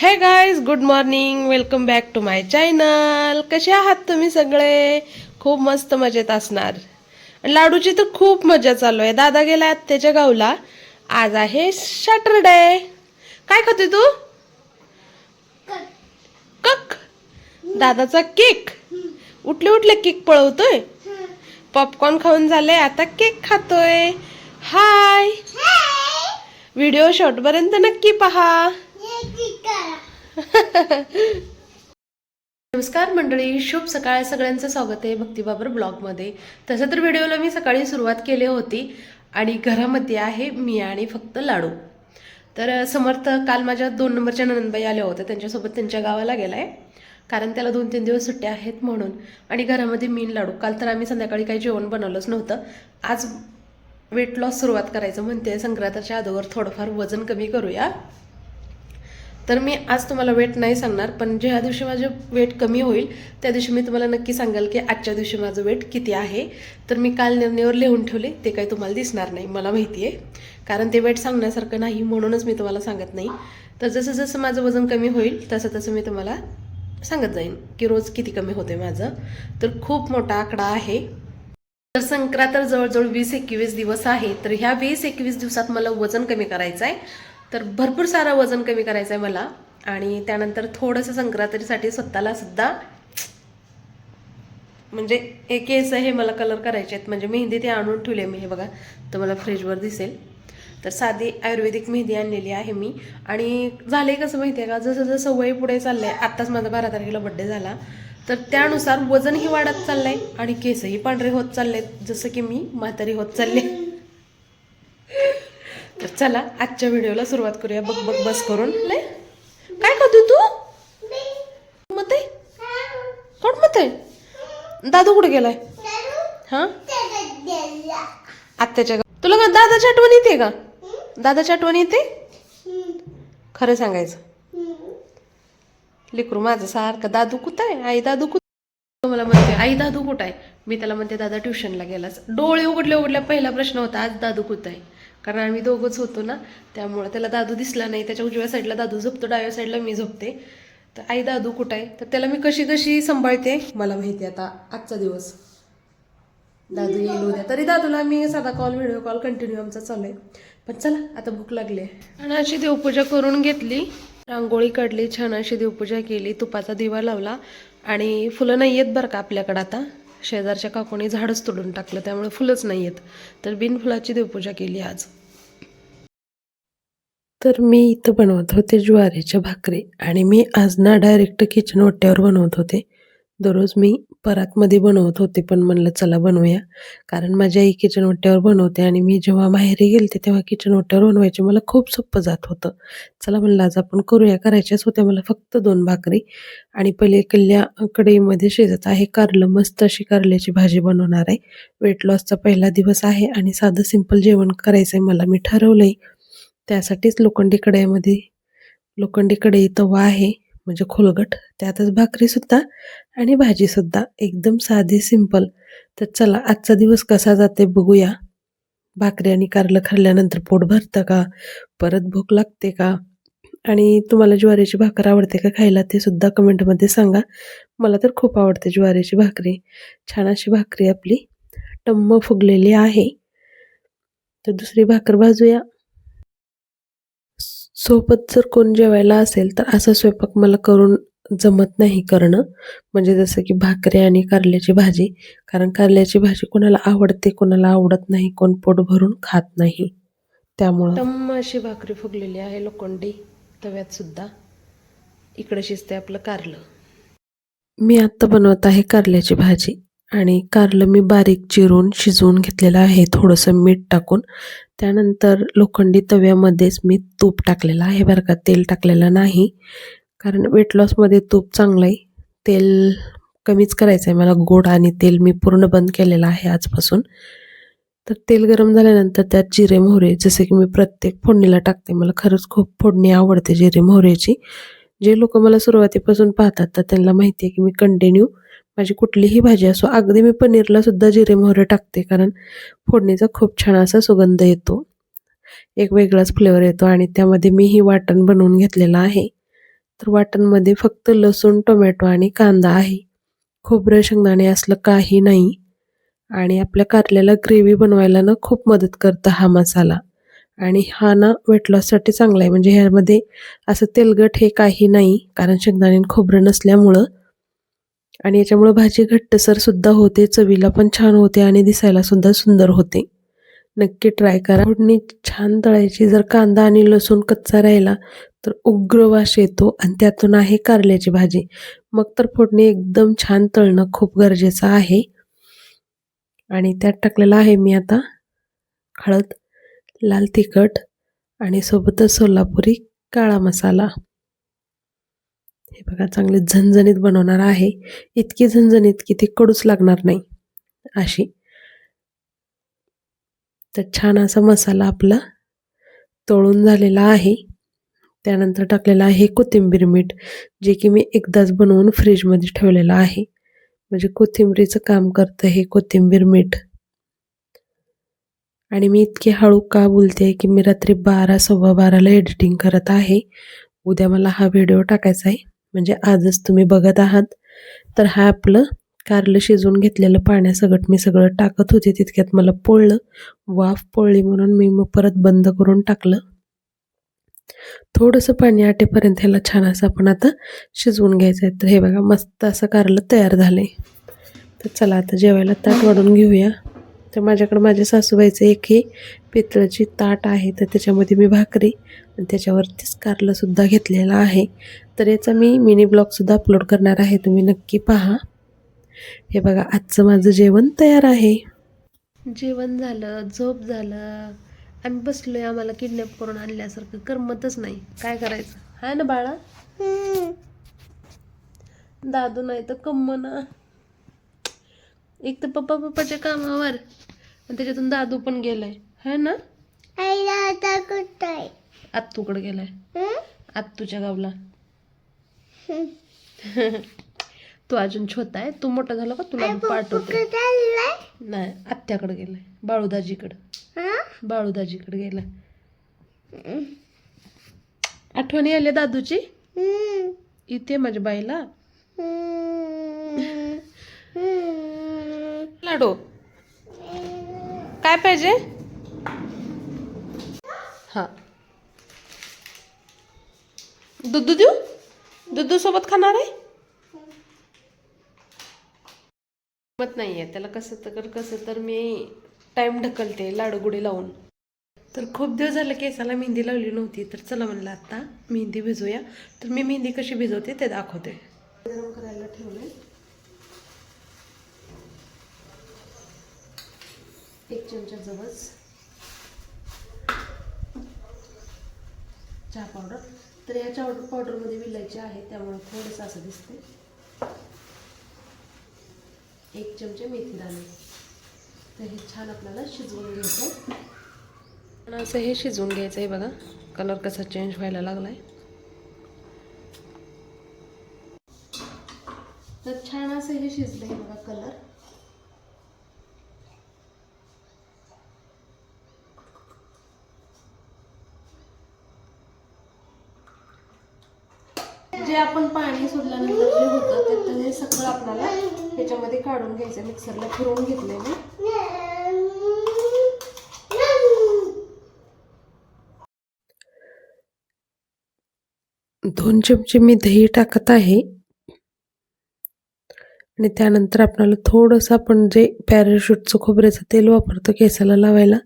Hey guys good morning welcome back to my channel कसे आहात तुम्ही सगळे? खूप मस्त मजेत असणार. आणि लाडूची तर खूप मजा चालू आहे. दादा गेला आत्याच्या गावला. आज आहे सॅटरडे काय खातोय तू? कक. दादाचा केक. उठले उठले केक पळवतोय. पॉपकॉर्न खाऊन झाले आता केक खातोय. हाय व्हिडिओ शॉर्टपर्यंत नक्की पहा. नमस्कार मंडळी शुभ सकाळ. सगळ्यांचं स्वागत आहे भक्तिबाबर ब्लॉगमध्ये. तसं तर व्हिडिओला मी सकाळी सुरुवात केली होती आणि घरामध्ये आहे मी आणि फक्त लाडू. तर समर्थ काल माझ्या दोन नंबरच्या ननंदबाई आल्या होत्या. त्यांच्यासोबत त्यांच्या गावाला गेला आहे कारण त्याला दोन तीन दिवस सुट्ट्या आहेत म्हणून. आणि घरामध्ये मीन लाडू. काल तर आम्ही संध्याकाळी काही जेवण बनवलंच नव्हतं. आज वेट लॉस सुरुवात करायचं म्हणते संक्रांताच्या अगोदर थोडंफार वजन कमी करूया. तर मी आज तुम्हाला वेट नाही सांगणार पण ज्या दिवशी माझं वेट कमी होईल त्या दिवशी मी तुम्हाला नक्की सांगाल की आजच्या दिवशी माझं वेट किती आहे. तर मी काल निर्णयावर लिहून ठेवले ते काही तुम्हाला दिसणार नाही मला माहिती आहे. कारण ते वेट सांगण्यासारखं नाही म्हणूनच मी तुम्हाला सांगत नाही. तर जसं जसं माझं वजन कमी होईल तसं तसं मी तुम्हाला सांगत जाईन की रोज किती कमी होते माझं. तर खूप मोठा आकडा आहे. तर संक्रांत तर जवळजवळ वीस एकवीस दिवस आहे तर ह्या वीस एकवीस दिवसात मला वजन कमी करायचं आहे तर भरपूर सारं वजन कमी करायचं आहे मला. आणि त्यानंतर थोडंसं संक्रांतीसाठी स्वतःला सुद्धा म्हणजे एक केस हे मला कलर करायचे आहेत. म्हणजे मेहंदी ते आणून ठेवली मी हे बघा. तर मला फ्रीजवर दिसेल. तर साधी आयुर्वेदिक मेहंदी आणलेली आहे मी. आणि झाले कसं माहिती आहे का? जसं जसं वय पुढे चाललं आहे आत्ताच माझा बारा तारखेला बड्डे झाला. तर त्यानुसार वजनही वाढत चाललंय आणि केसही पांढरे होत चालले आहेत जसं की मी म्हातारी होत चालले. तर चला आजच्या व्हिडिओला सुरुवात करूया. बघ बघ बस करून. लय. काय करतोय तू? मत? आहे कोण मत? आहे दादू कुठे गेलाय? हां? आत्याच्या तुला का दादाची आठवण येते का? दादाची आठवण येते? खरं सांगायचं. लेकरू माझं सारखं दादू कुठं आहे? आई दादू कुठं मला म्हणते आई दादू कुठं आहे? मी त्याला म्हणते दादा ट्युशनला गेलाच डोळे उघडले उघडल्या पहिला प्रश्न होता आज दादू कुठं आहे? कारण आम्ही दोघंच होतो ना त्यामुळं त्याला दादू दिसला नाही. त्याच्या उजव्या साईडला दादू झोपतो डाव्या साईडला मी झोपते. तर आई दादू कुठं आहे? तर त्याला मी कशी कशी सांभाळते? मला माहिती आहे आता आजचा दिवस. दादू येईल उद्या. तरी दादूला मी साधा कॉल व्हिडिओ कॉल कंटिन्यू आमचा चालू आहे. पण चला आता भूक लागली आहे. आणि अशी देवपूजा करून घेतली. रांगोळी काढली छान अशी देवपूजा केली तुपाचा दिवा लावला. आणि फुलं नाही आहेत बरं का आपल्याकडं आता? शेजारच्या काकूने झाडच तोडून टाकलं त्यामुळे फुलंच नाही आहेत तर बिनफुलाची देवपूजा केली आज. तर मी इथं बनवत होते ज्वारीच्या भाकरी आणि मी आज ना डायरेक्ट किचन ओट्यावर बनवत होते. दररोज मी परातमध्ये बनवत होते पण म्हणलं चला बनवूया. कारण माझी आई किचन ओट्यावर बनवते आणि मी जेव्हा माहेरी गेलते तेव्हा किचन ओट्यावर बनवायचे मला खूप सोपं जात होतं. चला म्हणलं आज आपण करूया करायच्याच होत्या मला फक्त दोन भाकरी. आणि पहिले कल्ल्या कढईमध्ये शिजत आहे कारलं मस्त अशी कारल्याची भाजी बनवणार आहे. वेट लॉसचा पहिला दिवस आहे आणि साधं सिंपल जेवण करायचं आहे मला मी ठरवलंय. त्यासाठीच लोखंडी कढईमध्ये लोखंडी कढई तवा आहे. म्हणजे खोलगट त्यातच भाकरीसुद्धा आणि भाजीसुद्धा एकदम साधी सिंपल तर चला आजचा दिवस कसा जाते बघूया. भाकरी आणि कारलं खाल्ल्यानंतर पोट भरतं का? परत भूक लागते का? आणि तुम्हाला ज्वारीची भाकर आवडते का खायला ते सुद्धा कमेंटमध्ये सांगा. मला तर खूप आवडते ज्वारीची भाकरी. छान अशी भाकरी आपली. टम्म फुगलेली आहे. तर दुसरी भाकर भाजूया. सोबत जर कोण जेवायला असेल तर असा स्वयंपाक मला करून जमत नाही करणं. म्हणजे जसं की भाकरी आणि कारल्याची भाजी. कारण कारल्याची भाजी कोणाला आवडते कोणाला आवडत नाही कोण पोट भरून खात नाही. त्यामुळं. टम्म अशी भाकरी फुगलेली आहे लोखंडी तव्यात सुद्धा. इकडे शिजते आपलं कारलं. मी आत्ता बनवत आहे कारल्याची भाजी. आणि कारलं मी बारीक चिरून शिजवून घेतलेलं आहे थोडंसं मीठ टाकून. त्यानंतर लोखंडी तव्यामध्येच मी तूप टाकलेलं आहे बरं का तेल टाकलेलं नाही. कारण वेट लॉसमध्ये तूप चांगलं आहे तेल कमीच करायचं आहे मला गोड आणि तेल मी पूर्ण बंद केलेलं आहे आजपासून. तर तेल गरम झाल्यानंतर त्यात जिरे मोहरे जसे की मी प्रत्येक फोडणीला टाकते मला खरंच खूप फोडणी आवडते जिरे मोहरेची. जे लोक मला सुरुवातीपासून पाहतात तर त्यांना माहिती आहे की मी कंटिन्यू माझी कुठलीही भाजी असो अगदी मी पनीरला सुद्धा जिरे मोहरे टाकते कारण फोडणीचा खूप छान असा सुगंध येतो. एक वेगळाच फ्लेवर येतो आणि त्यामध्ये मी ही वाटण बनवून घेतलेलं आहे. तर वाटणमध्ये फक्त लसूण टोमॅटो आणि कांदा आहे. खोबरं शेंगदाणे असलं काही नाही. आणि आपल्या कारल्याला ग्रेव्ही बनवायला ना खूप मदत करतं हा मसाला. आणि हा ना वेट लॉससाठी चांगला आहे. म्हणजे ह्यामध्ये असं तेलगट हे काही नाही कारण शेंगदाणे खोबरं नसल्यामुळं आणि याच्यामुळं भाजी घट्टसर सुद्धा होते चवीला पण छान होते आणि दिसायला सुद्धा सुंदर होते. नक्की ट्राय करा. फोडणी छान तळायची. जर कांदा आणि लसूण कच्चा राहिला तर उग्र वास येतो आणि त्यातून आहे कारल्याची भाजी. मग तर फोडणी एकदम छान तळणं खूप गरजेचं आहे. आणि त्यात टाकलेलं आहे मी आता हळद लाल तिखट आणि सोबतच सोलापुरी काळा मसाला. हे बघा चांगले झणझणीत बनवणार आहे. इतकी झणझणीत की ती कडूच लागणार नाही. अशी. तर छान असा मसाला आपला तळून झालेला आहे. त्यानंतर टाकलेला आहे कोथिंबीर मीठ जे की मी एकदाच बनवून फ्रीजमध्ये ठेवलेलं आहे. म्हणजे कोथिंबीरीचं काम करतं हे कोथिंबीर मीठ. आणि मी इतकी हळू का बोलते की मी रात्री बारा सव्वा बाराला एडिटिंग करत आहे. उद्या मला हा व्हिडिओ टाकायचा आहे. म्हणजे आजच तुम्ही बघत आहात. तर हा आपलं कारलं शिजवून घेतलेलं पाण्यासगट मी सगळं टाकत होते तितक्यात मला पोळलं. वाफ पोळली म्हणून मी मग परत बंद करून टाकलं. थोडंसं पाणी आटेपर्यंत ह्याला छान असं आपण आता शिजवून घ्यायचं आहे. तर हे बघा मस्त असं कारलं तयार झालं आहे तर चला आता जेवायला ताट वाढून घेऊया. तर माझ्याकडं माझ्या सासूबाईचं एक हे पितळाची ताट आहे तर त्याच्यामध्ये मी भाकरी आणि त्याच्यावरतीच कारलंसुद्धा घेतलेलं आहे. तर याचा मी मिनी ब्लॉगसुद्धा अपलोड करणार आहे तुम्ही नक्की पहा. हे बघा आजचं माझं जेवण तयार आहे. जेवण झालं झोप झालं. आम्ही बसलोय आम्हाला किडनॅप करून आणल्यासारखं करमतच नाही. काय करायचं? हाय ना बाळा? दादू नाही तर कम्म ना. एक तर पप्पा पप्पाच्या कामावर. आणि त्याच्यातून दादू पण गेलाय. है ना? आत्तूकडे गेलाय. आत्तूच्या गावला. तू अजून छोटा आहे. तू मोठा झाला का तुला पाठवते. नाही आत्याकडे गेलाय. बाळूदाजीकडे. बाळूदाजीकडे गेलाय. आठवणी आली दादूची? इथे माझ्या बाईला? लाडू? काय पाहिजे? हा. दुधू देऊ? दुधू सोबत खाणार आहे? मत आहे त्याला कसं तर कसं तर मी टाइम ढकलते लाडूगुडी लावून. तर खूप दिवस झालं केसाला मेहंदी लावली नव्हती. तर चला म्हणलं आता मेहंदी भिजवूया तर मी मेहंदी कशी भिजवते ते दाखवते. गरम करायला ठेवले एक चमचा जवस. चहा पावडर. तर या चहा पावडरमध्ये विलायची आहे त्यामुळे थोडंसं असं दिसते एक चमचे मेथी दाणे. तर हे छान आपल्याला शिजवून घ्यायचं पण असं हे शिजवून घ्यायचं आहे बघा. कलर कसा चेंज व्हायला लागलाय. तर छान असं हे शिजलं आहे बघा कलर. जे आपण पाणी सोडल्यानंतर जे होतं ते तर हे सगळं आपल्याला ह्याच्यामध्ये काढून घ्यायचं मिक्सरला फिरवून घेतलंय मी दोन चमचे मी दही टाकत आहे. आणि त्यानंतर आपल्याला थोडंसं आपण जे पॅराशूटचं खोबऱ्याचं तेल वापरतो केसाला लावायला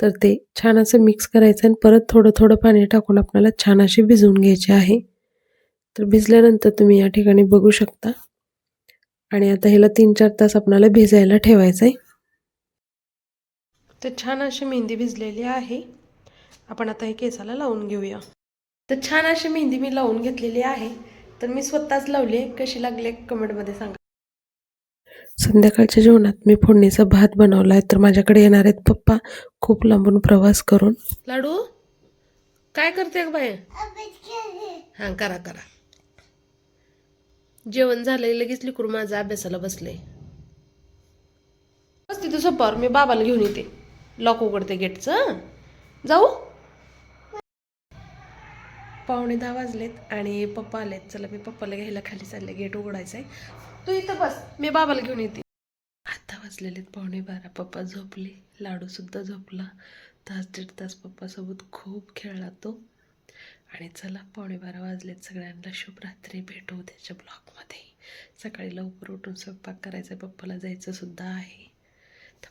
तर ते छान असं मिक्स करायचं आणि परत थोडं थोडं पाणी टाकून आपल्याला छान असे भिजवून घ्यायचे आहे. तर भिजल्यानंतर तुम्ही या ठिकाणी बघू शकता. आणि आता ह्याला तीन चार तास आपल्याला भिजायला ठेवायचं आहे तर छान अशी मेहंदी भिजलेली आहे. आपण आता हे केसाला लावून घेऊया. तर छान अशी मेहंदी मी लावून घेतलेली आहे. तर मी स्वतःच लावली कशी लागली कमेंटमध्ये सांगा. संध्याकाळच्या जेवणात मी फोडणीचा भात बनवला आहे तर माझ्याकडे येणार आहेत पप्पा. खूप लांबून प्रवास करून. लाडू काय करते बाय हां करा करा. जेवण झालंय लगेच लिकून माझं अभ्यासाला बसले बस तिथं सोपावर मी बाबाला घेऊन येते. लॉक उघडते गेटचं जाऊ. पावणे दहा वाजलेत आणि पप्पा आलेत. चला मी पप्पाला घ्यायला खाली चालले. गेट उघडायचं आहे तू इथं बस. मी बाबाला घेऊन येते. आता आहेत पावणे बारा. पप्पा झोपले. लाडूसुद्धा झोपला. तास दीड तास पप्पासोबत खूप खेळला तो. आणि चला पावणे बारा वाजलेत. सगळ्यांना शुभरात्री. भेटू त्याच्या ब्लॉगमध्ये. सकाळी लवकर उठून स्वयंपाक करायचा पप्पाला जायचं सुद्धा आहे. तर